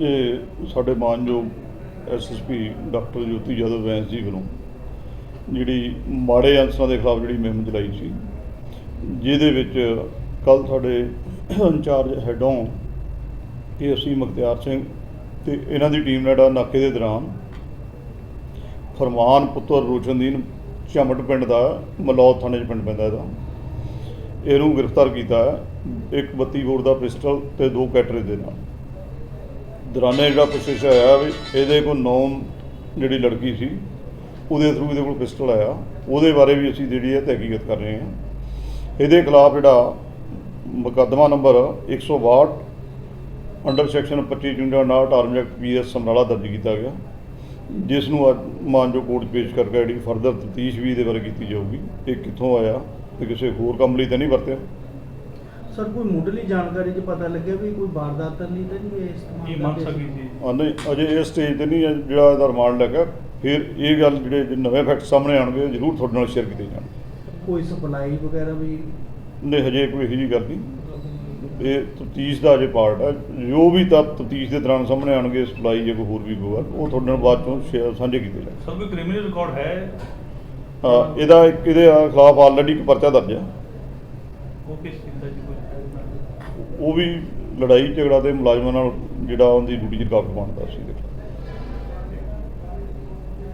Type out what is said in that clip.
ਇਹ ਸਾਡੇ ਮਾਨਯੋਗ ਐਸਐਸਪੀ ਡਾਕਟਰ ਜੋਤੀ ਯਾਦਵ ਵੈਂਸ ਜੀ ਵੱਲੋਂ ਜਿਹੜੀ ਮਾੜੇ ਅੰਸਰਾਂ ਦੇ ਖਿਲਾਫ ਜਿਹੜੀ ਮੁਹਿੰਮ ਚਲਾਈ ਸੀ, ਜਿਹਦੇ ਵਿੱਚ ਕੱਲ ਸਾਡੇ ਇੰਚਾਰਜ ਹੈਡੋਂ ਅਸੀਂ ਮੁਖਤਿਆਰ ਸਿੰਘ ਤੇ ਇਹਨਾਂ ਦੀ ਟੀਮ ਨੇ ਜਿਹੜਾ ਨਾਕੇ ਦੇ ਦੌਰਾਨ ਫਰਮਾਨ ਪੁੱਤਰ ਰੋਸ਼ਨਦੀਨ ਝਮਟ ਪਿੰਡ ਦਾ, ਮਲੌਦ ਥਾਣੇ 'ਚ ਪਿੰਡ ਪੈਂਦਾ ਇਹਦਾ, ਇਹਨੂੰ ਗ੍ਰਿਫਤਾਰ ਕੀਤਾ ਹੈ। ਇੱਕ 32 ਬੋਰ ਦਾ ਪਿਸਟਲ ਤੇ ਦੋ ਕੈਟਰੇ ਦੇ ਨਾਲ ਦੌਰਾਨੇ ਜਿਹੜਾ ਪੁੱਛਿਸ਼ ਆਇਆ ਵੀ ਇਹਦੇ ਕੋਲ ਨੌਨ ਜਿਹੜੀ ਲੜਕੀ ਸੀ, ਉਹਦੇ ਥਰੂ ਇਹਦੇ ਕੋਲ ਪਿਸਟਲ ਆਇਆ। ਉਹਦੇ ਬਾਰੇ ਵੀ ਅਸੀਂ ਜਿਹੜੀ ਹੈ ਤਹਿਕੀਕਤ ਕਰ ਰਹੇ ਹਾਂ। ਇਹਦੇ ਖਿਲਾਫ ਜਿਹੜਾ ਮੁਕੱਦਮਾ ਨੰਬਰ 162 ਅੰਡਰ ਸੈਕਸ਼ਨ 25 ਜੁੰਡਾ 59 ਆਰਮ ਐਕਟ ਪੀਐਸ ਸਮਰਾਲਾ ਦਰਜ ਕੀਤਾ ਗਿਆ। ਜਿਸ ਨੂੰ ਅੱਜ ਮਾਨਜੋ ਕੋਰਟ 'ਚ ਪੇਸ਼ ਕਰਕੇ ਜਿਹੜੀ ਫਰਦਰ ਤਫਤੀਸ਼ ਵੀ ਇਹਦੇ ਬਾਰੇ ਕੀਤੀ ਜਾਊਗੀ। ਇਹ ਕਿੱਥੋਂ ਆਇਆ ਤੇ ਕਿਸੇ ਹੋਰ ਕੰਮ ਲਈ ਤਾਂ ਨਹੀਂ ਵਰਤਿਆ? ਸਰ ਕੋਈ ਮੁੱਢਲੀ ਜਾਣਕਾਰੀ 'ਚ ਪਤਾ ਲੱਗਿਆ ਵੀ ਕੋਈ ਵਾਰਦਾਤ ਤਾਂ ਨਹੀਂ ਤਾਂ ਨਹੀਂ ਇਹ ਇਸਤੇਮਾਲ ਕੀ ਮੰਗ ਸਕੀ ਸੀ? ਆ ਨਹੀਂ ਅਜੇ ਇਸ ਸਟੇਜ ਤੇ ਨਹੀਂ ਹੈ ਜਿਹੜਾ ਇਹਦਾ ਰਿਮਾਂਡ ਲੱਗਾ। ਫਿਰ ਇਹ ਗੱਲ ਜਿਹੜੇ ਜੇ ਨਵੇਂ ਫੈਕਟ ਸਾਹਮਣੇ ਆਉਣਗੇ ਜ਼ਰੂਰ ਤੁਹਾਡੇ ਨਾਲ ਸ਼ੇਅਰ ਕੀਤੇ ਜਾਣਗੇ। ਕੋਈ ਸਪਲਾਈ ਵਗੈਰਾ ਵੀ? ਨਹੀਂ ਹਜੇ ਕੋਈ ਇਹੋ ਜਿਹੀ ਗੱਲ ਨਹੀਂ। ਇਹ ਤਫਤੀਸ਼ ਦਾ ਅਜੇ ਪਾਰਟ ਹੈ। ਜੋ ਵੀ ਤੱਥ ਤਫਤੀਸ਼ ਦੇ ਦੌਰਾਨ ਸਾਹਮਣੇ ਆਉਣਗੇ ਸਪਲਾਈ ਜਾਂ ਕੋਈ ਹੋਰ ਵੀ ਹੋਊਗਾ ਉਹ ਤੁਹਾਡੇ ਨਾਲ ਬਾਅਦ ਚੋਂ ਸ਼ੇਅਰ ਸਾਂਝੇ ਕੀਤੇ ਜਾਣਗੇ। ਸਰ ਕੋਈ ਕ੍ਰਿਮੀਨਲ ਰਿਕਾਰਡ ਹੈ? ਹਾਂ, ਇਹਦਾ ਇੱਕ ਇਹਦੇ ਖਿਲਾਫ ਆਲਰੇਡੀ ਇੱਕ ਪਰਚਾ ਦਰਜ ਹੈ। ਉਹ ਕਿਸ ਦਾ ਜੀ ਕੋਈ ਉਹ ਵੀ ਲੜਾਈ ਝਗੜਾ ਦੇ ਮੁਲਾਜ਼ਮਾਂ ਨਾਲ ਜਿਹੜਾ ਉਹਦੀ ਡਿਊਟੀ 'ਚ ਰੁਕਾਵਟ ਬਣਦਾ ਸੀ। ਇਹਦੇ